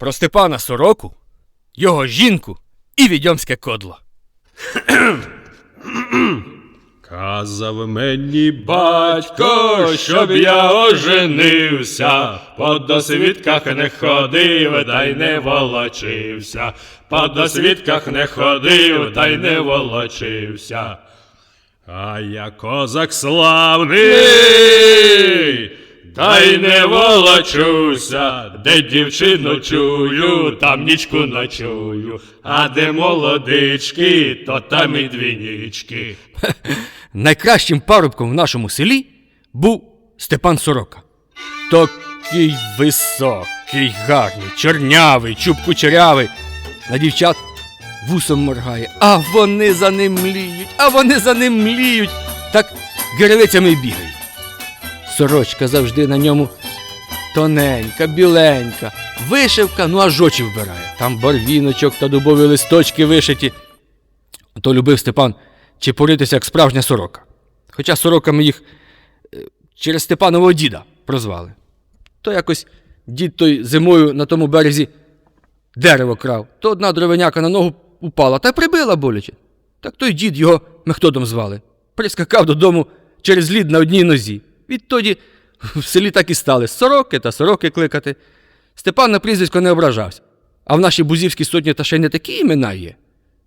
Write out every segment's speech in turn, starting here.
Про Степана Сороку, його жінку і відьомське кодло. Казав мені батько, щоб я оженився, по досвідках не ходив, та й не волочився, по досвідках не ходив, та й не волочився. А я козак славний, та й не волочуся, де дівчину чую, там нічку ночую, а де молодички, то там і дві нічки. Найкращим парубком в нашому селі був Степан Сорока. Такий високий, гарний, чорнявий, чуб кучерявий. На дівчат вусом моргає, а вони за ним мліють, а вони за ним мліють. Так гиревицями бігають. Сорочка завжди на ньому тоненька, біленька, вишивка, ну аж очі вбирає. Там барвіночок та дубові листочки вишиті. То любив Степан чепуритися, як справжня сорока. Хоча сороками їх е, через Степанового діда прозвали. То якось дід той зимою на тому березі дерево крав, то одна дровеняка на ногу упала та прибила боляче. Так той дід його Мехтодом звали. Прискакав додому через лід на одній нозі. Відтоді в селі так і стали сороки та сороки кликати. Степан на прізвисько не ображався. А в нашій бузівській сотні та ще й не такі імена є.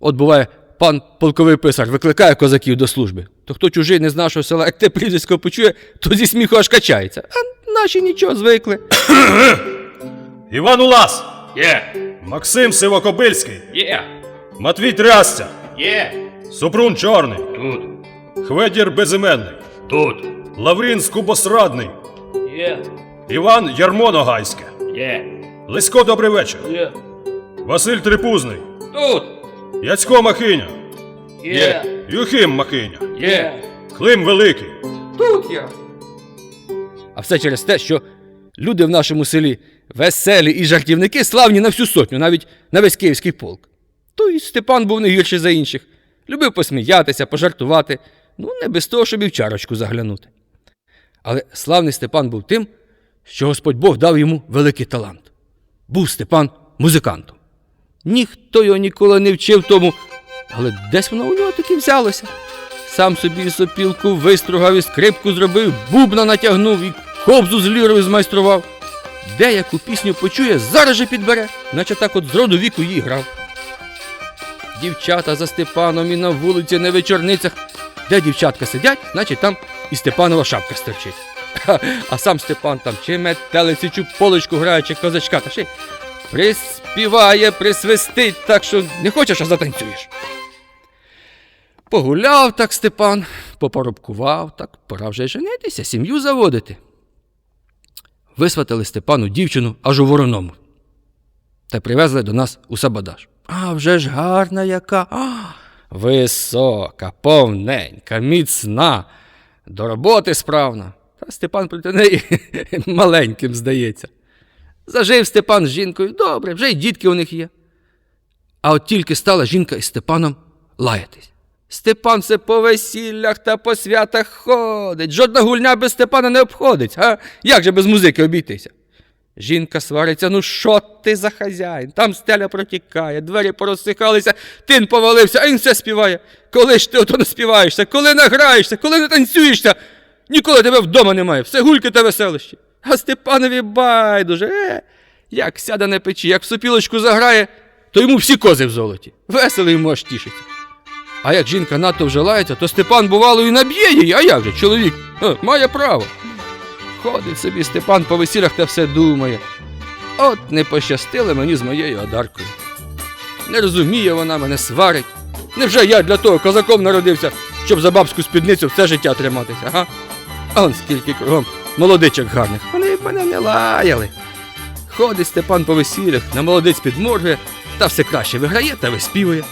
От буває, пан полковий писар викликає козаків до служби. То хто чужий не з нашого села, як те прізвисько почує, то зі сміху аж качається. А наші нічого звикли. Іван Улас, Є, Максим Сивокобильський, є, Матвій Трясця, є, Супрун Чорний, тут, Хведір Безіменний, тут, Лаврін Скубосрадний, є, Іван Ярмоногайське, є, Лисько Добрий вечір, є, Василь Трипузний, тут, Яцько Махиня, є, Юхим Махиня, є, Клим Великий. Тут я. А все через те, що люди в нашому селі веселі і жартівники славні на всю сотню, навіть на весь київський полк. То і Степан був не гірший за інших. Любив посміятися, пожартувати, ну не без того, щоб і в чарочку заглянути. Але славний Степан був тим, що Господь Бог дав йому великий талант. Був Степан музикантом. Ніхто його ніколи не вчив тому, але десь воно у нього таки взялося. Сам собі сопілку вистругав і скрипку зробив, бубна натягнув і кобзу з лірою змайстрував. Деяку пісню почує, зараз же підбере, наче так от з роду віку її грав. Дівчата за Степаном і на вулиці, на вечорницях. Де дівчатка сидять, значить там і Степанова шапка стерчить. А сам Степан там чи метелиці, чи полочку грає, чи козачка, та ще приспіває, присвистить, так що не хочеш, а затанцюєш. Погуляв так Степан, попоробкував, так пора вже женитися, сім'ю заводити. Висватили Степану дівчину аж у вороному. Та привезли до нас у Сабадаш. А вже ж гарна яка. А, висока, повненька, міцна, до роботи справно. Та Степан проти неї маленьким здається. Зажив Степан з жінкою добре, вже й дітки у них є. А от тільки стала жінка із Степаном лаятись. Степан все по весіллях та по святах ходить. Жодна гульня без Степана не обходить. А як же без музики обійтися? Жінка свариться, ну що ти за хазяїн? Там стеля протікає, двері порозсихалися, тин повалився, а він все співає. Коли ж ти ото не співаєшся, коли награєшся, коли не танцюєшся, ніколи тебе вдома немає, все гульки та веселищі. А Степанові байдуже, е, як сяде на печі, як в сопілочку заграє, то йому всі кози в золоті. Весело йому аж тішиться. А як жінка надто вже лається, то Степан бувало і наб'є її, а як же, чоловік е, має право. Ходить собі Степан по весіллях та все думає. От не пощастило мені з моєю одаркою. Не розуміє вона мене сварить. Невже я для того козаком народився, щоб за бабську спідницю все життя триматися, ага? А он скільки кругом молодичок гарних. Вони мене не лаяли. Ходить Степан по весіллях, на молодиць підморгує, та все краще виграє та виспівує.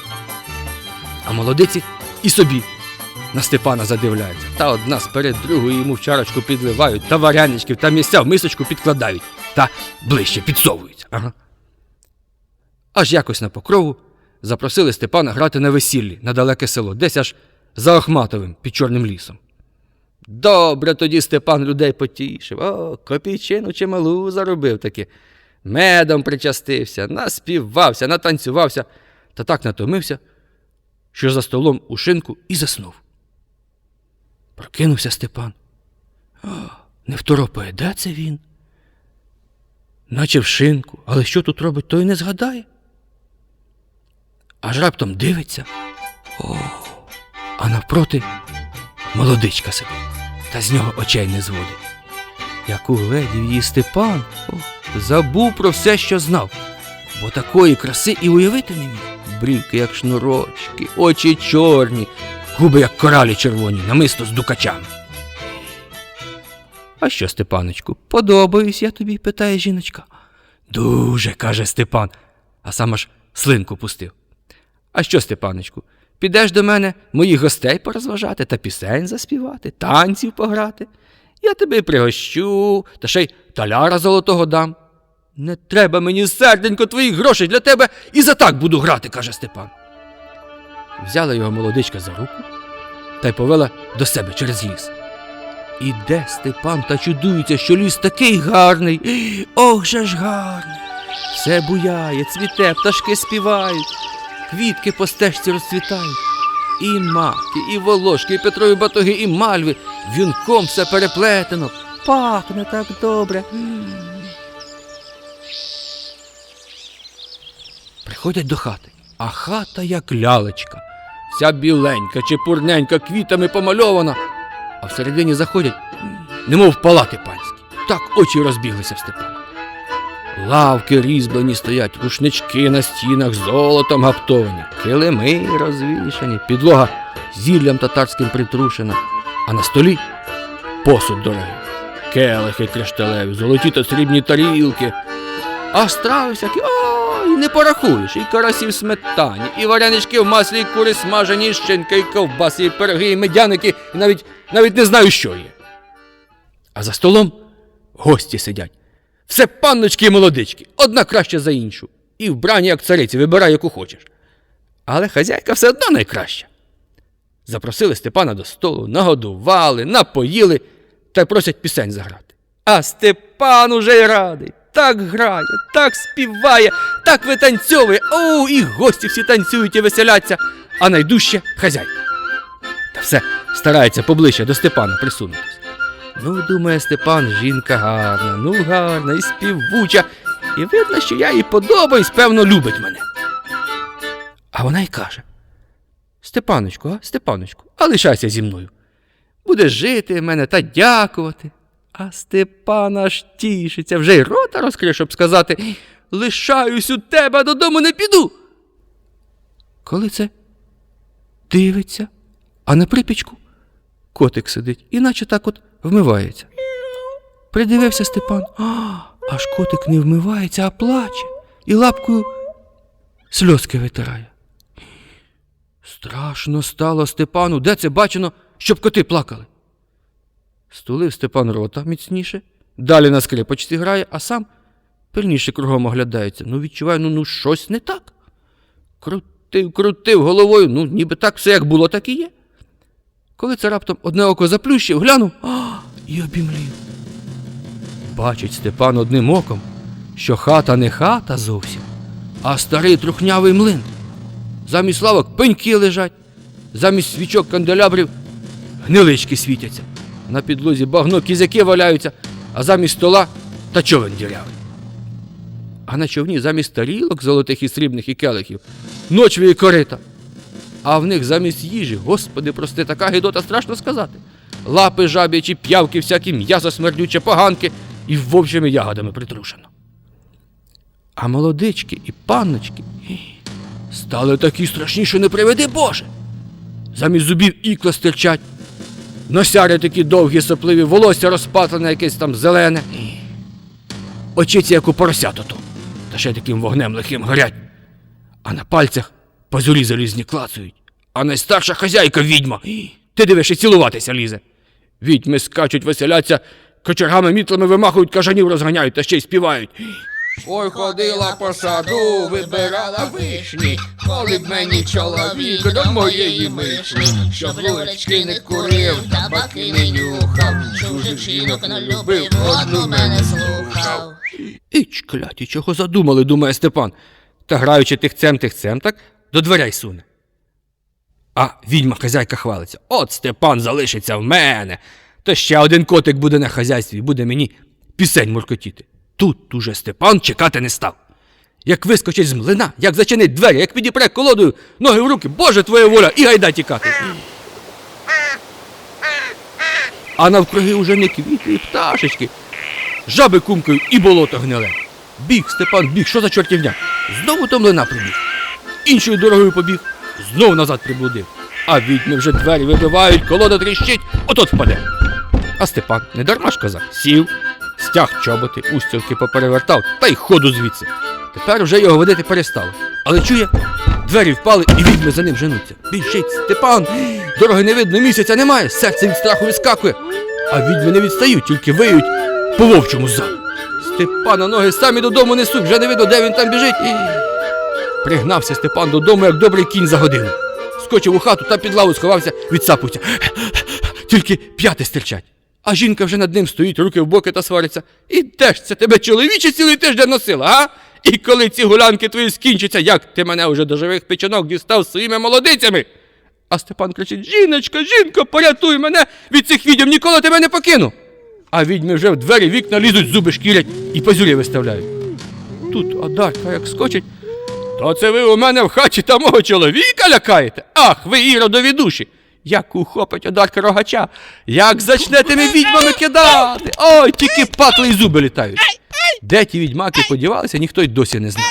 А молодиці і собі на Степана задивляються. Та одна сперед другої йому в чарочку підливають, та варяничків, та місця в мисочку підкладають, та ближче підсовуються. Ага. Аж якось на покрову запросили Степана грати на весіллі на далеке село, десь аж за Охматовим під Чорним лісом. Добре тоді Степан людей потішив. О, копійчину чималу заробив таки. медом причастився, наспівався, натанцювався та так натомився, що за столом у шинку і заснув. Прокинувся Степан. О, не второпає, де це він? Наче в шинку, але що тут робить, той не згадає. Аж раптом дивиться. О, а навпроти молодичка сидить, та з нього очей не зводить. Як угледів її Степан, о, забув про все, що знав, бо такої краси і уявити не міг. Брівки, як шнурочки, очі чорні, губи, як коралі червоні, намисто з дукачами. А що, Степаночку, подобаюсь я тобі, питає жіночка. Дуже, каже Степан, а сам аж слинку пустив. А що, Степаночку, підеш до мене моїх гостей порозважати та пісень заспівати, танців пограти? Я тебе пригощу, та ще й таляра золотого дам. Не треба мені, серденько, твоїх грошей для тебе і за так буду грати, каже Степан. Взяла його молодичка за руку та й повела до себе через ліс. Іде Степан та чудується, що ліс такий гарний. Ох же ж гарний. Все буяє, цвіте, пташки співають, квітки по стежці розцвітають. І маки, і волошки, і петрові батоги, і мальви. Вінком все переплетено. Пахне так добре. Приходять до хати, а хата як лялечка. Вся біленька, чепурненька, квітами помальована. А всередині заходять, немов палати панські. Так очі розбіглися в Степана. Лавки різьблені стоять, рушнички на стінах золотом гаптовані, килими розвішані, підлога зіллям татарським притрушена, а на столі посуд дорогий, келихи кришталеві, золоті та срібні тарілки, а страви всякі, не порахуєш, і карасі в сметані, і варенички в маслі, і кури смажені, і щенка, і ковбаси, і пироги, і медяники, і навіть, навіть не знаю, що є. А за столом гості сидять. Все панночки і молодички, одна краща за іншу. І вбрані, як цариці, вибирай, яку хочеш. Але хазяйка все одно найкраща. Запросили Степана до столу, нагодували, напоїли та просять пісень заграти. А Степан уже й радий. Так грає, так співає, так витанцьовує. О, і гості всі танцюють і веселяться, а найдужче хазяйка. Та все старається поближче до Степана присунутись. Ну, думає Степан, жінка гарна, ну гарна і співуча, і видно, що я їй подобаюсь, певно, любить мене. А вона й каже: Степаночку, а, Степаночку, а лишайся зі мною. Будеш жити мене та дякувати. А Степан аж тішиться, вже й рота розкриє, щоб сказати лишаюсь у тебе, додому не піду. Коли це дивиться, а на припічку котик сидить, іначе так от вмивається. Придивився Степан, а, аж котик не вмивається, а плаче і лапкою сльозки витирає. Страшно стало Степану, де це бачено, щоб коти плакали. Стулив Степан рота міцніше, далі на скрипочці грає, а сам пильніше кругом оглядається. Ну, відчуває, ну, ну щось не так. Крутив, крутив головою, ну, ніби так все як було, так і є. Коли це раптом одне око заплющив, глянув а, і обімлів. Бачить Степан одним оком, що хата не хата зовсім, а старий трухнявий млин. Замість лавок пеньки лежать, замість свічок канделябрів гнилички світяться. На підлозі багно кізяки валяються, а замість стола та човен дірявий. А на човні замість тарілок золотих і срібних і келихів ночві і корита. А в них замість їжі, господи, прости, така гидота страшно сказати. Лапи жаб'ячі, п'явки, всякі м'ясо смердюче, поганки і вовчими ягодами притрушено. А молодички і панночки стали такі страшні, що не приведи Боже. Замість зубів ікла стирчать, носяри такі довгі, сопливі, волосся розпатлене, якесь там зелене. Очиці, як у поросятоту, та ще таким вогнем лихим горять а на пальцях пазурі залізні клацають. А найстарша хазяйка відьма. Ти дивиш і цілуватися лізе. Відьми скачуть, веселяться, кочергами мітлами вимахують, кажанів розганяють та ще й співають. Ой, ходила по саду, вибирала вишні, коли б мені чоловік до моєї мишні, щоб лурочки не курив, табаки не нюхав, чужих жінок не любив, одну мене слухав. Іч, кляті, чого задумали, думає Степан. Та граючи тихцем тихцем, так до дверей суне. А відьма хазяйка хвалиться. От Степан залишиться в мене. То ще один котик буде на хазяйстві, буде мені пісень муркотіти. Тут уже Степан чекати не став. Як вискочить з млина, як зачинить двері, як підіпре колодою, ноги в руки, Боже твоя воля, і гайда тікати. А навкруги уже не квіти і пташечки, жаби кумкою і болото гниле. Біг, Степан, біг, що за чортівня? Знову до млина прибіг. Іншою дорогою побіг, знов назад приблудив. А відьми вже двері вибивають, колода тріщить, отот впаде. А Степан не дарма ж казав, сів, стяг чоботи, устілки поперевертав та й ходу звідси. Тепер вже його водити перестало. Але чує, двері впали і відьми за ним женуться. Біжить Степан, дороги не видно, місяця немає, серце від страху вискакує. А відьми не відстають, тільки виють по вовчому ззаду. Степана ноги самі додому несуть, вже не видно, де він там біжить. Пригнався Степан додому, як добрий кінь за годину. Скочив у хату та під лаву сховався, відсапується. Тільки п'яти стирчать. А жінка вже над ним стоїть, руки в боки та свариться. І де ж це тебе чоловіче цілий тиждень носила, а? І коли ці гулянки твої скінчаться, як ти мене вже до живих печінок дістав своїми молодицями? А Степан кричить: Жіночка, жінко, порятуй мене від цих відьом, ніколи тебе не покину. А відьми вже в двері вікна лізуть, зуби шкірять і пазюрі виставляють. Тут Одарка як скочить. То це ви у мене в хаті та мого чоловіка лякаєте? Ах, ви іродові душі! Як ухопить Одарка рогача, як зачне тими відьмами кидати. Ой, тільки патли і зуби літають. Де ті відьмаки подівалися, ніхто й досі не знає.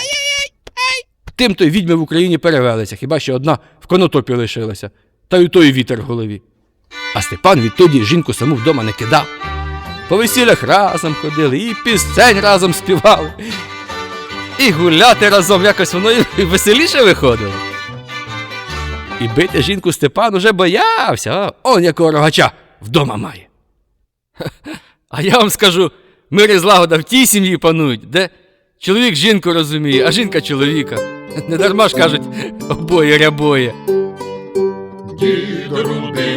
Тим то й відьми в Україні перевелися, хіба що одна в конотопі лишилася, та й у той вітер в голові. А Степан відтоді жінку саму вдома не кидав. По весіллях разом ходили, і пісень разом співали. І гуляти разом якось воно і веселіше виходило. І бити жінку Степан уже боявся, он якого рогача вдома має. А я вам скажу, мир і злагода в тій сім'ї панують, де чоловік жінку розуміє, а жінка чоловіка. Не дарма ж кажуть, обоє рябоє.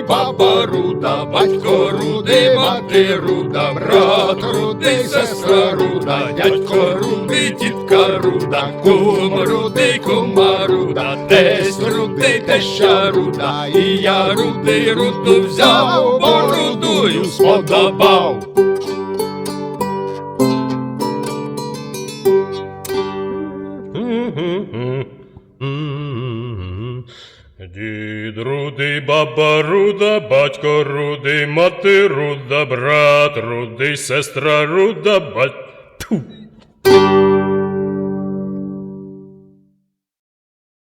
Баба руда, батько руди, мати руда, брат рудий, сестра руда, дядько рудий, тітка руда, кум рудий, кума руда, десь рудий, теща руда, і я рудий, руду взяв, бо рудую сподобав. Баба руда, батько рудий, мати руда, брат рудий, сестра руда, бать...